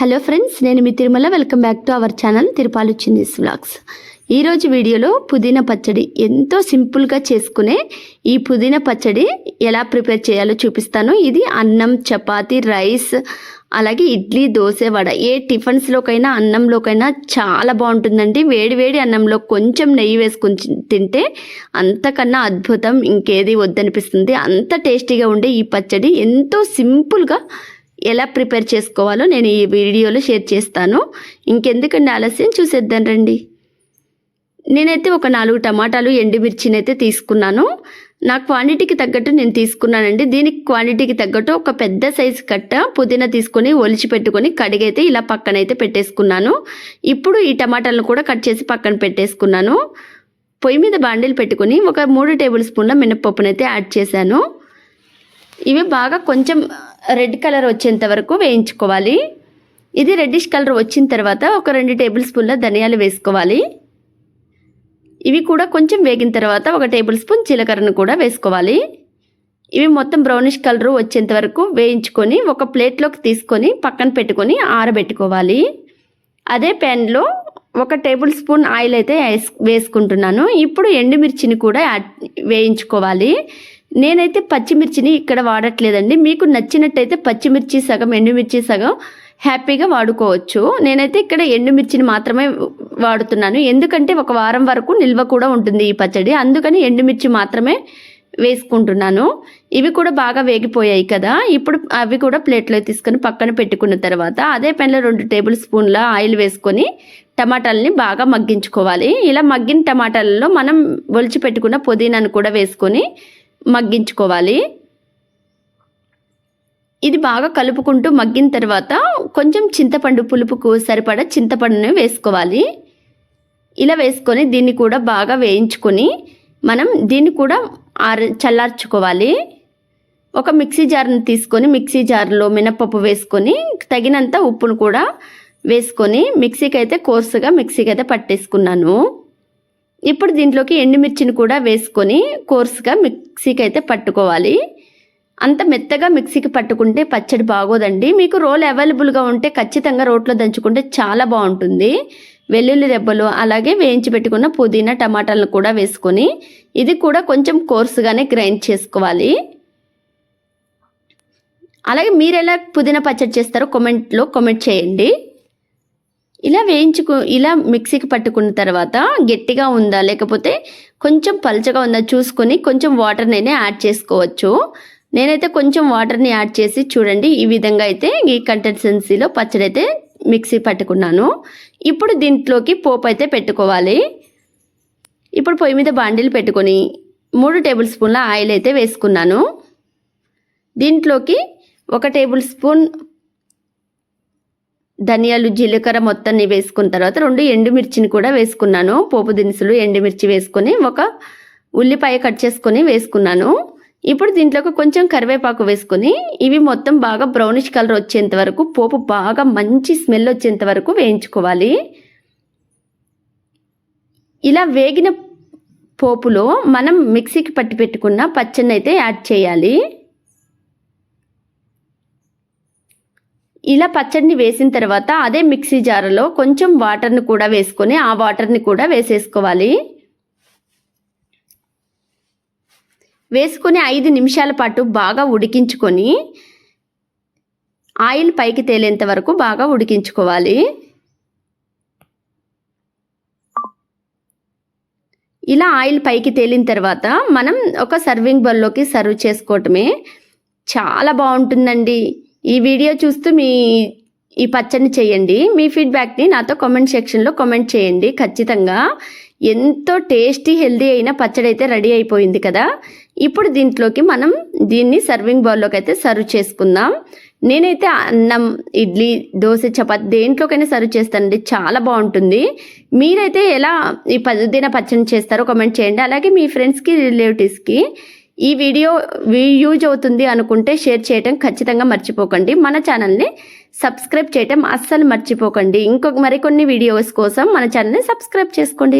Hello friends నేను మీ Tirumala. Welcome back to our channel Tirupalu Chinnis vlogs. ఈరోజు వీడియోలో పుదీనా పచ్చడి ఎంతో సింపుల్గా చేసుకునే ఈ పుదీనా పచ్చడి ఎలా ప్రిపేర్ చేయాలో చూపిస్తాను. ఇది అన్నం చపాతి రైస్ అలాగే ఇడ్లీ దోశ వడ. ఏ టిఫిన్స్లోకైనా అన్నంలోకైనా చాలా బాగుంటుందండి. వేడి వేడి అన్నంలో కొంచెం నెయ్యి వేసుకుని తింటే అంతకన్నా అద్భుతం. ఇంకేది వద్దనిపిస్తుంది. అంత టేస్టీగా ఉండే ఈ పచ్చడి ఎంతో సింపుల్గా ఎలా ప్రిపేర్ చేసుకోవాలో నేను ఈ వీడియోలో షేర్ చేస్తాను. ఇంకెందుకండి ఆలస్యం? చూసేద్దాం రండి. నేనైతే ఒక నాలుగు టమాటాలు ఎండుమిర్చినైతే అయితే తీసుకున్నాను. నా క్వాంటిటీకి తగ్గట్టు నేను తీసుకున్నానండి. దీనికి క్వాంటిటీకి తగ్గట్టు ఒక పెద్ద సైజు కట్ట పుదీనా తీసుకొని ఒలిచి పెట్టుకొని కడిగైతే ఇలా పక్కనైతే పెట్టేసుకున్నాను. ఇప్పుడు ఈ టమాటాలను కూడా కట్ చేసి పక్కన పెట్టేసుకున్నాను. పొయ్యి మీద బాండీలు పెట్టుకుని ఒక మూడు టేబుల్ స్పూన్ల మినపప్పునైతే యాడ్ చేశాను. ఇవి బాగా కొంచెం రెడ్ కలర్ వచ్చేంత వరకు వేయించుకోవాలి. ఇది రెడ్డిష్ కలర్ వచ్చిన తర్వాత ఒక రెండు టేబుల్ స్పూన్ల ధనియాలు వేసుకోవాలి. ఇవి కూడా కొంచెం వేగిన తర్వాత ఒక టేబుల్ స్పూన్ జీలకర్రను కూడా వేసుకోవాలి. ఇవి మొత్తం బ్రౌనిష్ కలర్ వచ్చేంత వరకు వేయించుకొని ఒక ప్లేట్లోకి తీసుకొని పక్కన పెట్టుకొని ఆరబెట్టుకోవాలి. అదే ప్యాన్లో ఒక టేబుల్ స్పూన్ ఆయిల్ అయితే వేసుకుంటున్నాను. ఇప్పుడు ఎండుమిర్చిని కూడా వేయించుకోవాలి. నేనైతే పచ్చిమిర్చిని ఇక్కడ వాడట్లేదండి. మీకు నచ్చినట్టయితే పచ్చిమిర్చి సగం ఎండుమిర్చి సగం హ్యాపీగా వాడుకోవచ్చు. నేనైతే ఇక్కడ ఎండుమిర్చిని మాత్రమే వాడుతున్నాను. ఎందుకంటే ఒక వారం వరకు నిల్వ కూడా ఉంటుంది ఈ పచ్చడి. అందుకని ఎండుమిర్చి మాత్రమే వేసుకుంటున్నాను. ఇవి కూడా బాగా వేగిపోయాయి కదా. ఇప్పుడు అవి కూడా ప్లేట్లో తీసుకొని పక్కన పెట్టుకున్న తర్వాత అదే పెన్లో రెండు టేబుల్ స్పూన్ల ఆయిల్ వేసుకొని టమాటాలని బాగా మగ్గించుకోవాలి. ఇలా మగ్గిన టమాటాలలో మనం ఒలిచి పెట్టుకున్న పుదీనాను కూడా వేసుకొని మగ్గించుకోవాలి. ఇది బాగా కలుపుకుంటూ మగ్గిన తర్వాత కొంచెం చింతపండు పులుపుకు సరిపడా చింతపండుని వేసుకోవాలి. ఇలా వేసుకొని దీన్ని కూడా బాగా వేయించుకొని మనం దీన్ని కూడా ఆర చల్లార్చుకోవాలి. ఒక మిక్సీ జార్ని తీసుకొని మిక్సీ జార్లో మినపప్పు వేసుకొని తగినంత ఉప్పును కూడా వేసుకొని మిక్సీకి అయితే కోర్సుగా మిక్సీకి అయితే పట్టేసుకున్నాను. ఇప్పుడు దీంట్లోకి ఎండుమిర్చిని కూడా వేసుకొని కోర్సుగా మిక్సీకి అయితే పట్టుకోవాలి. అంత మెత్తగా మిక్సీకి పట్టుకుంటే పచ్చడి బాగోదండి. మీకు రోల్ అవైలబుల్గా ఉంటే ఖచ్చితంగా రోట్లో దంచుకుంటే చాలా బాగుంటుంది. వెల్లుల్లి రెబ్బలు అలాగే వేయించి పెట్టుకున్న పుదీనా టమాటాలను కూడా వేసుకొని ఇది కూడా కొంచెం కోర్సుగానే గ్రైండ్ చేసుకోవాలి. అలాగే మీరు ఎలా పుదీనా పచ్చడి చేస్తారో కామెంట్లో కామెంట్ చేయండి. ఇలా వేయించుకు ఇలా మిక్సీకి పట్టుకున్న తర్వాత గట్టిగా ఉందా లేకపోతే కొంచెం పలచగా ఉందా చూసుకొని కొంచెం వాటర్నైనా యాడ్ చేసుకోవచ్చు. నేనైతే కొంచెం వాటర్ని యాడ్ చేసి చూడండి ఈ విధంగా అయితే ఈ కంటెన్సెన్సీలో పచ్చడి అయితే మిక్సీ పట్టుకున్నాను. ఇప్పుడు దీంట్లోకి పోపు అయితే పెట్టుకోవాలి. ఇప్పుడు పొయ్యి మీద బాండీలు పెట్టుకొని మూడు టేబుల్ స్పూన్ల ఆయిల్ అయితే వేసుకున్నాను. దీంట్లోకి ఒక టేబుల్ స్పూన్ ధనియాలు జీలకర్ర మొత్తాన్ని వేసుకున్న తర్వాత రెండు ఎండుమిర్చిని కూడా వేసుకున్నాను. పోపు దినుసులు ఎండుమిర్చి వేసుకొని ఒక ఉల్లిపాయ కట్ చేసుకొని వేసుకున్నాను. ఇప్పుడు దీంట్లోకి కొంచెం కరివేపాకు వేసుకొని ఇవి మొత్తం బాగా బ్రౌనిష్ కలర్ వచ్చేంత వరకు పోపు బాగా మంచి స్మెల్ వచ్చేంత వరకు వేయించుకోవాలి. ఇలా వేగిన పోపులో మనం మిక్సీకి పట్టి పెట్టుకున్న పచ్చని అయితే యాడ్ చేయాలి. ఇలా పచ్చడిని వేసిన తర్వాత అదే మిక్సీ జారలో కొంచెం వాటర్ని కూడా వేసుకొని ఆ వాటర్ని కూడా వేసేసుకోవాలి. వేసుకొని ఐదు నిమిషాల పాటు బాగా ఉడికించుకొని ఆయిల్ పైకి తేలేంత వరకు బాగా ఉడికించుకోవాలి. ఇలా ఆయిల్ పైకి తేలిన తర్వాత మనం ఒక సర్వింగ్ బౌల్లోకి సర్వ్ చేసుకోవటమే చాలా బాగుంటుందండి. ఈ వీడియో చూస్తూ మీ ఈ పచ్చడిని చేయండి. మీ ఫీడ్బ్యాక్ని నాతో కామెంట్ సెక్షన్లో కామెంట్ చేయండి. ఖచ్చితంగా ఎంతో టేస్టీ హెల్దీ అయిన పచ్చడి అయితే రెడీ అయిపోయింది కదా. ఇప్పుడు దీంట్లోకి మనం దీన్ని సర్వింగ్ బౌల్లోకి అయితే సర్వ్ చేసుకుందాం. నేనైతే అన్నం ఇడ్లీ దోశ చపాతి దేంట్లోకైనా సర్వ్ చేస్తానండి. చాలా బాగుంటుంది. మీరైతే ఎలా ఈ పదిదిన పచ్చడి చేస్తారో కామెంట్ చేయండి. అలాగే మీ ఫ్రెండ్స్కి రిలేటివ్స్కి ఈ వీడియో యూజ్ అవుతుంది అనుకుంటే షేర్ చేయటం ఖచ్చితంగా మర్చిపోకండి. మన ఛానల్ని సబ్స్క్రైబ్ చేయటం అస్సలు మర్చిపోకండి. ఇంకొక మరికొన్ని వీడియోస్ కోసం మన ఛానల్ని సబ్స్క్రైబ్ చేసుకోండి.